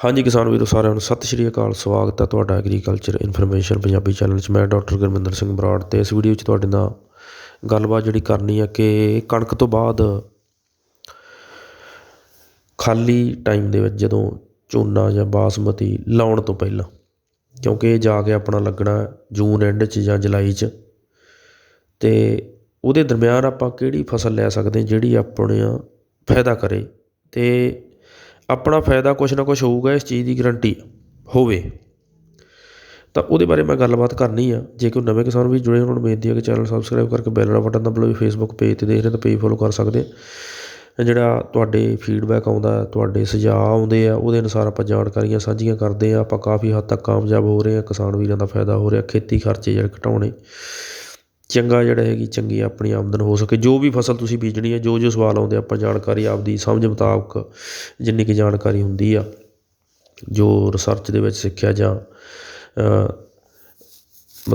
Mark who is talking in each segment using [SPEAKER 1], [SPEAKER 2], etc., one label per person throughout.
[SPEAKER 1] ਹਾਂਜੀ ਕਿਸਾਨ ਵੀਰੋ, ਸਾਰਿਆਂ ਨੂੰ ਸਤਿ ਸ਼੍ਰੀ ਅਕਾਲ, ਸਵਾਗਤ ਹੈ ਤੁਹਾਡਾ ਐਗਰੀਕਲਚਰ ਇਨਫੋਰਮੇਸ਼ਨ ਪੰਜਾਬੀ ਚੈਨਲ 'ਚ। ਮੈਂ ਡਾਕਟਰ ਗੁਰਮਿੰਦਰ ਸਿੰਘ ਬਰਾੜ ਤੇ ਇਸ ਵੀਡੀਓ 'ਚ ਤੁਹਾਡੇ ਨਾਲ ਗੱਲਬਾਤ ਜਿਹੜੀ ਕਰਨੀ ਹੈ ਕਿ ਕਣਕ ਤੋਂ ਬਾਅਦ ਖਾਲੀ ਟਾਈਮ ਦੇ ਵਿੱਚ ਜਦੋਂ ਝੋਨਾ ਜਾਂ ਬਾਸਮਤੀ ਲਾਉਣ ਤੋਂ ਪਹਿਲਾਂ, ਕਿਉਂਕਿ ਇਹ ਜਾ ਕੇ ਆਪਣਾ ਲੱਗਣਾ ਜੂਨ ਐਂਡ 'ਚ ਜਾਂ ਜੁਲਾਈ 'ਚ, ਤੇ ਉਹਦੇ ਦਰਮਿਆਨ ਆਪਾਂ ਕਿਹੜੀ ਫਸਲ ਲੈ ਸਕਦੇ ਜਿਹੜੀ ਆਪਣਾ ਫਾਇਦਾ ਕਰੇ, ਤੇ ਆਪਣਾ ਫਾਇਦਾ ਕੁਛ ਨਾ ਕੁਛ ਹੋਊਗਾ, ਇਸ ਚੀਜ਼ ਦੀ ਗਰੰਟੀ ਹੋਵੇ। ਤਾਂ ਉਹਦੇ ਬਾਰੇ ਮੈਂ ਗੱਲਬਾਤ ਕਰਨੀ ਆ। ਜੇ ਕੋਈ ਨਵੇਂ ਕਿਸਾਨ ਵੀ ਜੁੜੇ ਉਹਨਾਂ ਨੂੰ ਬੇਨਤੀ ਹੈ ਕਿ ਚੈਨਲ ਸਬਸਕ੍ਰਾਈਬ ਕਰਕੇ ਬੈਲ ਵਾਲਾ ਬਟਨ ਦਬਾਓ ਫੇਸਬੁੱਕ ਪੇਜ ਤੇ ਦੇਖ ਰਹੇ ਤਾਂ ਪੇਜ ਫੋਲੋ ਕਰ ਸਕਦੇ ਆ। ਜਿਹੜਾ ਤੁਹਾਡੇ ਫੀਡਬੈਕ ਆਉਂਦਾ, ਤੁਹਾਡੇ ਸੁਝਾਅ ਆਉਂਦੇ ਆ, ਉਹਦੇ ਅਨੁਸਾਰ ਆਪਾਂ ਜਾਣਕਾਰੀਆਂ ਸਾਂਝੀਆਂ ਕਰਦੇ ਆ। ਆਪਾਂ ਕਾਫੀ ਹੱਦ ਤੱਕ ਕਾਮਯਾਬ ਹੋ ਰਹੇ ਆ, ਕਿਸਾਨ ਵੀਰਾਂ ਦਾ ਫਾਇਦਾ ਹੋ ਰਿਹਾ, ਖੇਤੀ ਖਰਚੇ ਜਿਹੜੇ ਘਟਾਉਣੇ। ਚੰਗਾ ਜਿਹੜਾ ਹੈਗੀ, ਚੰਗੀ ਆਪਣੀ ਆਮਦਨ ਹੋ ਸਕੇ। ਜੋ ਵੀ ਫਸਲ ਤੁਸੀਂ ਬੀਜਣੀ ਹੈ, ਜੋ ਜੋ ਸਵਾਲ ਆਉਂਦੇ ਆਪਾਂ ਜਾਣਕਾਰੀ ਆਪਦੀ ਸਮਝ ਮੁਤਾਬਕ ਜਿੰਨੀ ਕੁ ਜਾਣਕਾਰੀ ਹੁੰਦੀ ਆ, ਜੋ ਰਿਸਰਚ ਦੇ ਵਿੱਚ ਸਿੱਖਿਆ ਜਾਂ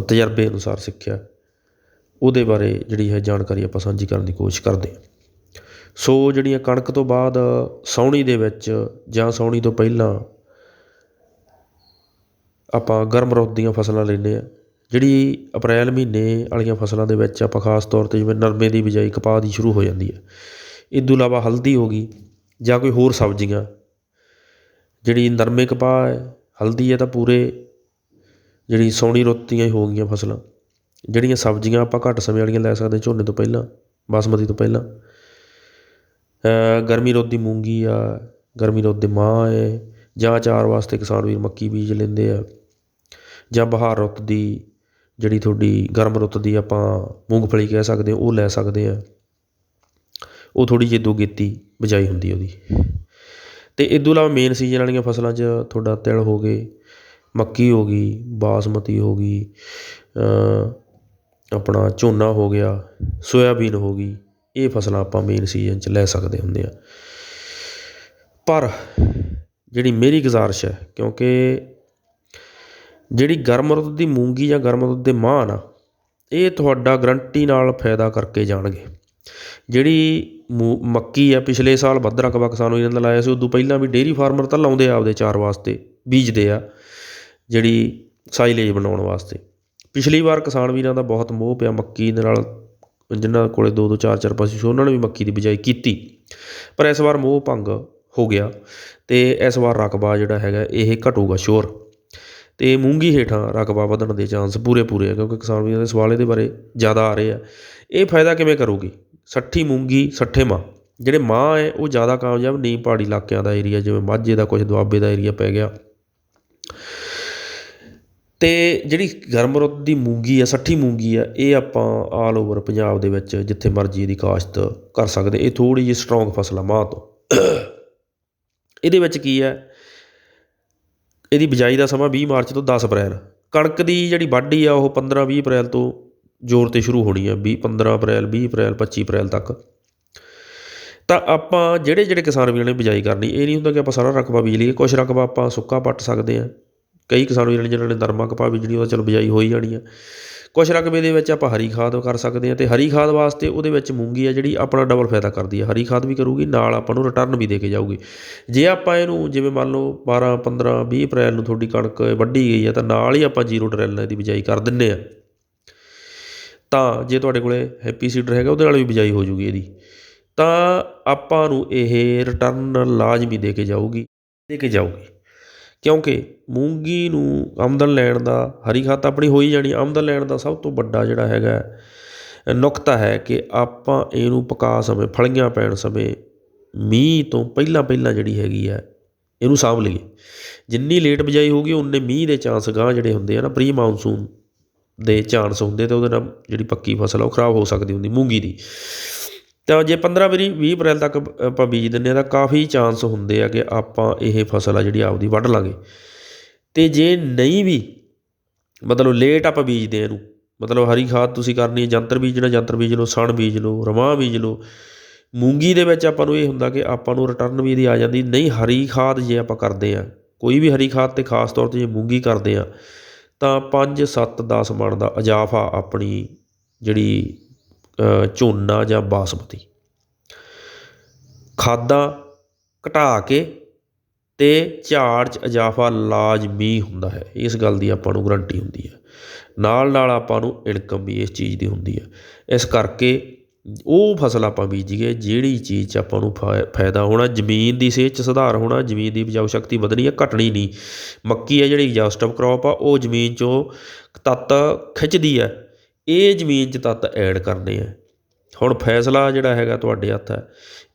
[SPEAKER 1] ਤਜਰਬੇ ਅਨੁਸਾਰ ਸਿੱਖਿਆ, ਉਹਦੇ ਬਾਰੇ ਜਿਹੜੀ ਹੈ ਜਾਣਕਾਰੀ ਆਪਾਂ ਸਾਂਝੀ ਕਰਨ ਦੀ ਕੋਸ਼ਿਸ਼ ਕਰਦੇ ਹਾਂ। ਸੋ ਜਿਹੜੀਆਂ ਕਣਕ ਤੋਂ ਬਾਅਦ ਸਾਉਣੀ ਦੇ ਵਿੱਚ ਜਾਂ ਸਾਉਣੀ ਤੋਂ ਪਹਿਲਾਂ ਆਪਾਂ ਗਰਮ ਰੁੱਤ ਦੀਆਂ ਫਸਲਾਂ ਲੈਂਦੇ ਆ ਜਿਹੜੀ ਅਪ੍ਰੈਲ ਮਹੀਨੇ ਵਾਲੀਆਂ ਫਸਲਾਂ ਦੇ ਵਿੱਚ ਆਪਾਂ ਖਾਸ ਤੌਰ ਤੇ ਜਿਵੇਂ ਨਰਮੇ ਦੀ ਬਿਜਾਈ ਕਪਾਹ ਦੀ ਸ਼ੁਰੂ ਹੋ ਜਾਂਦੀ ਹੈ। ਇਹ ਤੋਂ ਇਲਾਵਾ ਹਲਦੀ ਹੋ ਗਈ ਜਾਂ ਕੋਈ ਹੋਰ ਸਬਜ਼ੀਆਂ। ਜਿਹੜੀ ਨਰਮੇ ਕਪਾਹ ਹੈ, ਹਲਦੀ ਹੈ ਤਾਂ ਪੂਰੇ ਜਿਹੜੀ ਸੌਣੀ ਰੁੱਤ ਦੀਆਂ ਹੀ ਹੋ ਗਈਆਂ ਫਸਲਾਂ। ਜਿਹੜੀਆਂ ਸਬਜ਼ੀਆਂ ਆਪਾਂ ਘੱਟ ਸਮੇਂ ਵਾਲੀਆਂ ਲੈ ਸਕਦੇ ਝੋਨੇ ਤੋਂ ਪਹਿਲਾਂ, ਬਾਸਮਤੀ ਤੋਂ ਪਹਿਲਾਂ। ਗਰਮੀ ਰੁੱਤ ਦੀ ਮੂੰਗੀ ਆ, ਗਰਮੀ ਰੁੱਤ ਦੇ ਮਾਂਹ ਹੈ, ਜਾਂ ਅਚਾਰ ਵਾਸਤੇ ਕਿਸਾਨ ਵੀਰ ਮੱਕੀ ਬੀਜ ਲੈਂਦੇ ਆ, ਜਾਂ ਬਹਾਰ ਰੁੱਤ ਦੀ ਜਿਹੜੀ ਤੁਹਾਡੀ ਗਰਮ ਰੁੱਤ ਦੀ ਆਪਾਂ ਮੂੰਗਫਲੀ ਕਹਿ ਸਕਦੇ ਹਾਂ, ਉਹ ਲੈ ਸਕਦੇ ਹਾਂ। ਉਹ ਥੋੜ੍ਹੀ ਜਿਹੀ ਦੋਗੇਤੀ ਬਿਜਾਈ ਹੁੰਦੀ ਉਹਦੀ। ਅਤੇ ਇਹ ਤੋਂ ਇਲਾਵਾ ਮੇਨ ਸੀਜ਼ਨ ਵਾਲੀਆਂ ਫਸਲਾਂ 'ਚ ਤੁਹਾਡਾ ਤਿਲ ਹੋ ਗਏ, ਮੱਕੀ ਹੋ ਗਈ, ਬਾਸਮਤੀ ਹੋ ਗਈ ਆਪਣਾ ਝੋਨਾ ਹੋ ਗਿਆ, ਸੋਇਆਬੀਨ ਹੋ ਗਈ, ਇਹ ਫਸਲਾਂ ਆਪਾਂ ਮੇਨ ਸੀਜ਼ਨ 'ਚ ਲੈ ਸਕਦੇ ਹੁੰਦੇ ਹਾਂ ਪਰ ਜਿਹੜੀ ਮੇਰੀ ਗੁਜ਼ਾਰਿਸ਼ ਹੈ, ਕਿਉਂਕਿ ਜਿਹੜੀ ਗਰਮ ਰੁੱਤ ਦੀ ਮੂੰਗੀ ਜਾਂ ਗਰਮ ਰੁੱਤ ਦੇ ਮਾਂਹ ਨਾ, ਇਹ ਤੁਹਾਡਾ ਗਰੰਟੀ ਨਾਲ ਫਾਇਦਾ ਕਰਕੇ ਜਾਣਗੇ। ਜਿਹੜੀ ਮੂ, ਮੱਕੀ ਆ, ਪਿਛਲੇ ਸਾਲ ਵੱਧ ਰਕਬਾ ਕਿਸਾਨ ਇਹਨਾਂ ਦਾ ਲਾਇਆ ਸੀ, ਉਦੋਂ ਪਹਿਲਾਂ ਵੀ ਡੇਅਰੀ ਫਾਰਮਰ ਤਾਂ ਲਾਉਂਦੇ ਆ ਆਪਦੇ ਚਾਰ ਵਾਸਤੇ, ਬੀਜਦੇ ਆ, ਜਿਹੜੀ ਸਾਈਲੇਜ ਬਣਾਉਣ ਵਾਸਤੇ। ਪਿਛਲੀ ਵਾਰ ਕਿਸਾਨ ਵੀਰਾਂ ਦਾ ਬਹੁਤ ਮੋਹ ਪਿਆ ਮੱਕੀ ਦੇ ਨਾਲ, ਜਿਨ੍ਹਾਂ ਕੋਲੇ ਦੋ ਦੋ ਚਾਰ ਚਾਰ ਪਸ਼ੂ ਸੀ, ਉਹਨਾਂ ਨੇ ਵੀ ਮੱਕੀ ਦੀ ਬਿਜਾਈ ਕੀਤੀ। ਪਰ ਇਸ ਵਾਰ ਮੋਹ ਭੰਗ ਹੋ ਗਿਆ ਤੇ ਇਸ ਵਾਰ ਰਕਬਾ ਜਿਹੜਾ ਹੈਗਾ, ਇਹ ਘਟੂਗਾ ਸ਼ੋਰ। ਅਤੇ ਮੂੰਗੀ ਹੇਠਾਂ ਰਕਬਾ ਵਧਣ ਦੇ ਚਾਂਸ ਪੂਰੇ ਪੂਰੇ ਆ, ਕਿਉਂਕਿ ਕਿਸਾਨ ਵੀਰਾਂ ਦੇ ਸਵਾਲ ਇਹਦੇ ਬਾਰੇ ਜ਼ਿਆਦਾ ਆ ਰਹੇ ਆ। ਇਹ ਫਾਇਦਾ ਕਿਵੇਂ ਕਰੂਗੀ? ਸੱਠੀ ਮੂੰਗੀ, ਸੱਠੇ ਮਾਂ। ਜਿਹੜੇ ਮਾਂ ਹੈ, ਉਹ ਜ਼ਿਆਦਾ ਕਾਮਯਾਬ ਨਹੀਂ ਪਹਾੜੀ ਇਲਾਕਿਆਂ ਦਾ ਏਰੀਆ ਜਿਵੇਂ ਮਾਝੇ ਦਾ ਕੁਝ ਦੁਆਬੇ ਦਾ ਏਰੀਆ ਪੈ ਗਿਆ। ਅਤੇ ਜਿਹੜੀ ਗਰਮ ਰੁੱਤ ਦੀ ਮੂੰਗੀ ਆ, ਸੱਠੀ ਮੂੰਗੀ ਆ, ਇਹ ਆਪਾਂ ਆਲ ਓਵਰ ਪੰਜਾਬ ਦੇ ਵਿੱਚ ਜਿੱਥੇ ਮਰਜ਼ੀ ਇਹਦੀ ਕਾਸ਼ਤ ਕਰ ਸਕਦੇ। ਇਹ ਥੋੜ੍ਹੀ ਜਿਹੀ ਸਟਰੋਂਗ ਫਸਲ ਆ ਮਾਂ ਤੋਂ। ਇਹਦੇ ਵਿੱਚ ਕੀ ਹੈ ਇਹਦੀ ਬਿਜਾਈ ਦਾ ਸਮਾਂ ਵੀਹ ਮਾਰਚ ਤੋਂ ਦਸ ਅਪ੍ਰੈਲ। ਕਣਕ ਦੀ ਜਿਹੜੀ ਵਾਢੀ ਆ, ਉਹ 15 20 ਅਪ੍ਰੈਲ ਤੋਂ ਜ਼ੋਰ ਤੇ ਸ਼ੁਰੂ ਹੋਣੀ ਆ 20 15 ਅਪ੍ਰੈਲ, ਵੀਹ ਅਪ੍ਰੈਲ 25 ਅਪ੍ਰੈਲ ਤੱਕ। ਤਾਂ ਆਪਾਂ ਜਿਹੜੇ ਜਿਹੜੇ ਕਿਸਾਨ ਵੀਰਾਂ ਨੇ ਬਿਜਾਈ ਕਰਨੀ, ਇਹ ਨਹੀਂ ਹੁੰਦਾ ਕਿ ਆਪਾਂ ਸਾਰਾ ਰਕਬਾ ਬੀਜ ਲਈਏ ਕੁਝ ਰਕਬਾ ਆਪਾਂ ਸੁੱਕਾ ਪੱਟ ਸਕਦੇ ਹਾਂ ਕਈ ਕਿਸਾਨ ਵੀਰਾਂ ਨੇ ਜਿਹਨਾਂ ਨੇ ਨਰਮਾ ਕਪਾਹ ਬੀਜਣੀ, ਉਹਦਾ ਚਲੋ ਬਿਜਾਈ ਹੋ ਹੀ ਜਾਣੀ ਆ। ਕੁਛ ਰਕਬੇ ਦੇ ਵਿੱਚ ਆਪਾਂ ਹਰੀ ਖਾਦ ਕਰ ਸਕਦੇ ਹਾਂ ਅਤੇ ਹਰੀ ਖਾਦ ਵਾਸਤੇ ਉਹਦੇ ਵਿੱਚ ਮੂੰਗੀ ਆ ਜਿਹੜੀ ਆਪਣਾ ਡਬਲ ਫਾਇਦਾ ਕਰਦੀ ਹੈ ਹਰੀ ਖਾਦ ਵੀ ਕਰੂਗੀ, ਨਾਲ ਆਪਾਂ ਨੂੰ ਰਿਟਰਨ ਵੀ ਦੇ ਕੇ ਜਾਊਗੀ। ਜੇ ਆਪਾਂ ਇਹਨੂੰ ਜਿਵੇਂ ਮੰਨ ਲਓ 12 15 20 ਅਪ੍ਰੈਲ ਨੂੰ ਤੁਹਾਡੀ ਕਣਕ ਵੱਢੀ ਗਈ ਹੈ ਤਾਂ ਨਾਲ ਹੀ ਆਪਾਂ ਜ਼ੀਰੋ ਡਰੈਲ ਨਾਲ ਇਹਦੀ ਬਿਜਾਈ ਕਰ ਦਿੰਨੇ ਆ। ਤਾਂ ਜੇ ਤੁਹਾਡੇ ਕੋਲੇ ਹੈਪੀ ਸੀਡਰ ਹੈਗਾ, ਉਹਦੇ ਨਾਲ ਵੀ ਬਿਜਾਈ ਹੋ ਜੂਗੀ ਇਹਦੀ। ਤਾਂ ਆਪਾਂ ਨੂੰ ਇਹ ਰਿਟਰਨ ਲਾਜ਼ਮੀ ਦੇ ਕੇ ਜਾਊਗੀ, ਦੇ ਕੇ ਜਾਊਗੀ। ਕਿਉਂਕਿ ਮੂੰਗੀ ਨੂੰ ਆਮਦਨ ਲੈਣ ਦਾ, ਹਰੀ ਖਾਦ ਆਪਣੀ ਹੋਈ ਜਾਣੀ, ਆਮਦਨ ਲੈਣ ਦਾ ਸਭ ਤੋਂ ਵੱਡਾ ਜਿਹੜਾ ਹੈਗਾ ਨੁਕਤਾ ਹੈ ਕਿ ਆਪਾਂ ਇਹਨੂੰ ਪਕਾ ਸਮੇਂ, ਫਲੀਆਂ ਪੈਣ ਸਮੇਂ, ਮੀਂਹ ਤੋਂ ਪਹਿਲਾਂ ਪਹਿਲਾਂ ਜਿਹੜੀ ਹੈਗੀ ਹੈ, ਇਹਨੂੰ ਸਾਂਭ ਲਈਏ। ਜਿੰਨੀ ਲੇਟ ਬਿਜਾਈ ਹੋਊਗੀ ਉਨੇ ਮੀਂਹ ਦੇ ਚਾਂਸ ਗਾਂ ਜਿਹੜੇ ਹੁੰਦੇ ਆ ਨਾ ਪ੍ਰੀ ਮਾਨਸੂਨ ਦੇ ਚਾਂਸ ਹੁੰਦੇ ਤੇ ਉਹਦੇ ਨਾਲ ਜਿਹੜੀ ਪੱਕੀ ਫਸਲ ਆ, ਉਹ ਖਰਾਬ ਹੋ ਸਕਦੀ ਹੁੰਦੀ ਮੂੰਗੀ ਦੀ। ਤਾਂ ਜੇ 15 ਵਾਰੀ 20 ਅਪ੍ਰੈਲ ਤੱਕ ਆਪਾਂ ਬੀਜ ਦਿੰਦੇ ਆ ਤਾਂ ਕਾਫੀ ਚਾਂਸ ਹੁੰਦੇ ਆ ਕਿ ਆਪਾਂ ਇਹ ਫਸਲ ਆ ਜਿਹੜੀ ਆਪਦੀ ਵੱਢ ਲਾਂਗੇ। ਤੇ ਜੇ ਨਹੀਂ ਵੀ, ਮਤਲਬ ਲੇਟ ਆਪਾਂ ਬੀਜਦੇ ਆ ਇਹਨੂੰ, ਮਤਲਬ ਹਰੀ ਖਾਦ ਤੁਸੀਂ ਕਰਨੀ ਹੈ, ਜੰਤਰ ਬੀਜਣਾ, ਜੰਤਰ ਬੀਜ ਲਓ, ਸਣ ਬੀਜ ਲਓ, ਰਵਾਂ ਬੀਜ ਲਓ, ਮੂੰਗੀ ਦੇ ਵਿੱਚ ਆਪਾਂ ਨੂੰ ਇਹ ਹੁੰਦਾ ਕਿ ਆਪਾਂ ਨੂੰ ਰਿਟਰਨ ਵੀ ਇਹਦੀ ਆ ਜਾਂਦੀ, ਨਹੀਂ ਹਰੀ ਖਾਦ ਜੇ ਆਪਾਂ ਕਰਦੇ ਆ ਕੋਈ ਵੀ ਹਰੀ ਖਾਦ ਤੇ ਖਾਸ ਤੌਰ ਤੇ ਜੇ ਮੂੰਗੀ ਕਰਦੇ ਆ ਤਾਂ 5 7 10 ਮਣ ਦਾ ਇਜ਼ਾਫਾ ਆਪਣੀ ਜਿਹੜੀ ਝੋਨਾ ਜਾਂ ਬਾਸਮਤੀ। ਖਾਦਾਂ ਘਟਾ ਕੇ ਅਤੇ ਝਾੜ 'ਚ ਇਜ਼ਾਫਾ ਲਾਜ਼ਮੀ ਹੁੰਦਾ ਹੈ। ਇਸ ਗੱਲ ਦੀ ਆਪਾਂ ਨੂੰ ਗਰੰਟੀ ਹੁੰਦੀ ਹੈ। ਨਾਲ ਨਾਲ ਆਪਾਂ ਨੂੰ ਇਨਕਮ ਵੀ ਇਸ ਚੀਜ਼ ਦੀ ਹੁੰਦੀ ਹੈ। ਇਸ ਕਰਕੇ ਉਹ ਫਸਲ ਆਪਾਂ ਬੀਜੀਏ, ਜਿਹੜੀ ਚੀਜ਼ 'ਚ ਆਪਾਂ ਨੂੰ ਫਾ, ਫਾਇਦਾ ਹੋਣਾ, ਜ਼ਮੀਨ ਦੀ ਸਿਹਤ 'ਚ ਸੁਧਾਰ ਹੋਣਾ, ਜ਼ਮੀਨ ਦੀ ਉਪਜਾਊ ਸ਼ਕਤੀ ਵਧਣੀ ਹੈ, ਘਟਣੀ ਨਹੀਂ। ਮੱਕੀ ਹੈ ਜਿਹੜੀ ਐਗਜ਼ਾਸਟਿਵ ਕ੍ਰੌਪ ਆ, ਉਹ ਜ਼ਮੀਨ 'ਚੋਂ ਤੱਤ ਖਿੱਚਦੀ ਹੈ। ਇਹ ਜ਼ਮੀਨ 'ਚ ਤੱਤ ਐਡ ਕਰਨੇ ਆ। ਹੁਣ ਫੈਸਲਾ ਜਿਹੜਾ ਹੈਗਾ ਤੁਹਾਡੇ ਹੱਥ ਹੈ।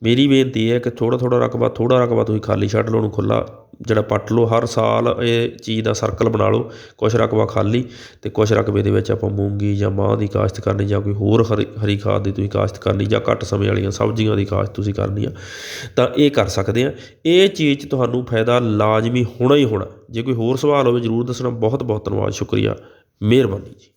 [SPEAKER 1] ਮੇਰੀ ਬੇਨਤੀ ਹੈ ਕਿ ਥੋੜ੍ਹਾ ਥੋੜ੍ਹਾ ਰਕਬਾ ਥੋੜ੍ਹਾ ਰਕਬਾ ਤੁਸੀਂ ਖਾਲੀ ਛੱਡ ਲਓ, ਉਹਨੂੰ ਖੁੱਲ੍ਹਾ ਜਿਹੜਾ ਪੱਟ ਲਓ। ਹਰ ਸਾਲ ਇਹ ਚੀਜ਼ ਦਾ ਸਰਕਲ ਬਣਾ ਲਓ। ਕੁਛ ਰਕਬਾ ਖਾਲੀ ਅਤੇ ਕੁਛ ਰਕਬੇ ਦੇ ਵਿੱਚ ਆਪਾਂ ਮੂੰਗੀ ਜਾਂ ਮਾਂਹ ਦੀ ਕਾਸ਼ਤ ਕਰਨੀ ਜਾਂ ਕੋਈ ਹੋਰ ਹਰੀ ਹਰੀ ਖਾਦ ਦੀ ਤੁਸੀਂ ਕਾਸ਼ਤ ਕਰਨੀ ਜਾਂ ਘੱਟ ਸਮੇਂ ਵਾਲੀਆਂ ਸਬਜ਼ੀਆਂ ਦੀ ਕਾਸ਼ਤ ਤੁਸੀਂ ਕਰਨੀ ਆ, ਤਾਂ ਇਹ ਕਰ ਸਕਦੇ ਆ। ਇਹ ਚੀਜ਼ 'ਚ ਤੁਹਾਨੂੰ ਫਾਇਦਾ ਲਾਜ਼ਮੀ ਹੋਣਾ ਹੀ ਹੋਣਾ। ਜੇ ਕੋਈ ਹੋਰ ਸਵਾਲ ਹੋਵੇ ਜ਼ਰੂਰ ਦੱਸਣਾ। ਬਹੁਤ ਬਹੁਤ ਧੰਨਵਾਦ। ਸ਼ੁਕਰੀਆ। ਮਿਹਰਬਾਨੀ ਜੀ।